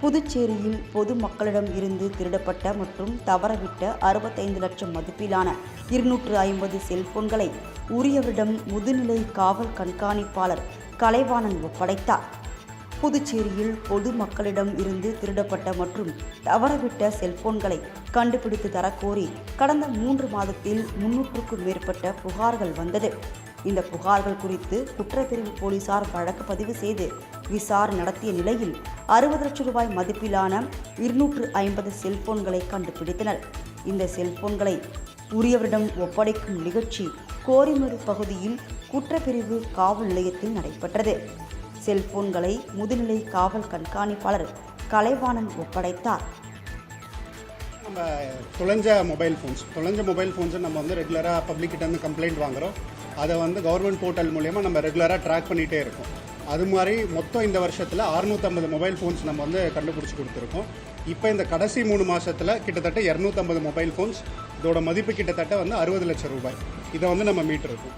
புதுச்சேரியில் பொதுமக்களிடம் இருந்து திருடப்பட்ட மற்றும் தவறவிட்ட அறுபத்தைந்து லட்சம் மதிப்பிலான இருநூற்று ஐம்பது செல்போன்களை உரியவரிடம் முதுநிலை காவல் கண்காணிப்பாளர் கலைவாணன் ஒப்படைத்தார். புதுச்சேரியில் பொதுமக்களிடம் இருந்து திருடப்பட்ட மற்றும் தவறவிட்ட செல்போன்களை கண்டுபிடித்து தரக்கோரி கடந்த மூன்று மாதத்தில் முன்னூற்றுக்கும் மேற்பட்ட புகார்கள் வந்தது. இந்த புகார்கள் குறித்து குற்றப்பிரிவு போலீசார் வழக்கு பதிவு செய்து விசாரணை நடத்திய நிலையில் அறுபது லட்சம் ரூபாய் மதிப்பிலான இருநூற்று ஐம்பது செல்போன்களை கண்டுபிடித்தனர். இந்த செல்போன்களை உரியவரிடம் ஒப்படைக்கும் நிகழ்ச்சி கோரிமேடு பகுதியில் குற்றப்பிரிவு காவல் நிலையத்தில் நடைபெற்றது. செல்போன்களை முதுநிலை காவல் கண்காணிப்பாளர் கலைவாணன் ஒப்படைத்தார். நம்ம தொலைஞ்ச மொபைல் ஃபோன்ஸ் தொலைஞ்ச மொபைல் ஃபோன்ஸை நம்ம வந்து ரெகுலராக பப்ளிக்கிட்ட இருந்து கம்ப்ளைண்ட் வாங்குறோம். அதை வந்து கவர்மெண்ட் போர்ட்டல் மூலயமா நம்ம ரெகுலராக ட்ராக் பண்ணிகிட்டே இருக்கோம். அது மாதிரி மொத்தம் இந்த வருஷத்தில் 650 மொபைல் ஃபோன்ஸ் நம்ம வந்து கண்டுபிடிச்சி கொடுத்துருக்கோம். இப்போ இந்த கடைசி மூணு மாதத்தில் கிட்டத்தட்ட இரநூத்தம்பது மொபைல் ஃபோன்ஸ் இதோட மதிப்பு கிட்டத்தட்ட வந்து அறுபது லட்சம் ரூபாய். இதை வந்து நம்ம மீட்டிருக்கோம்.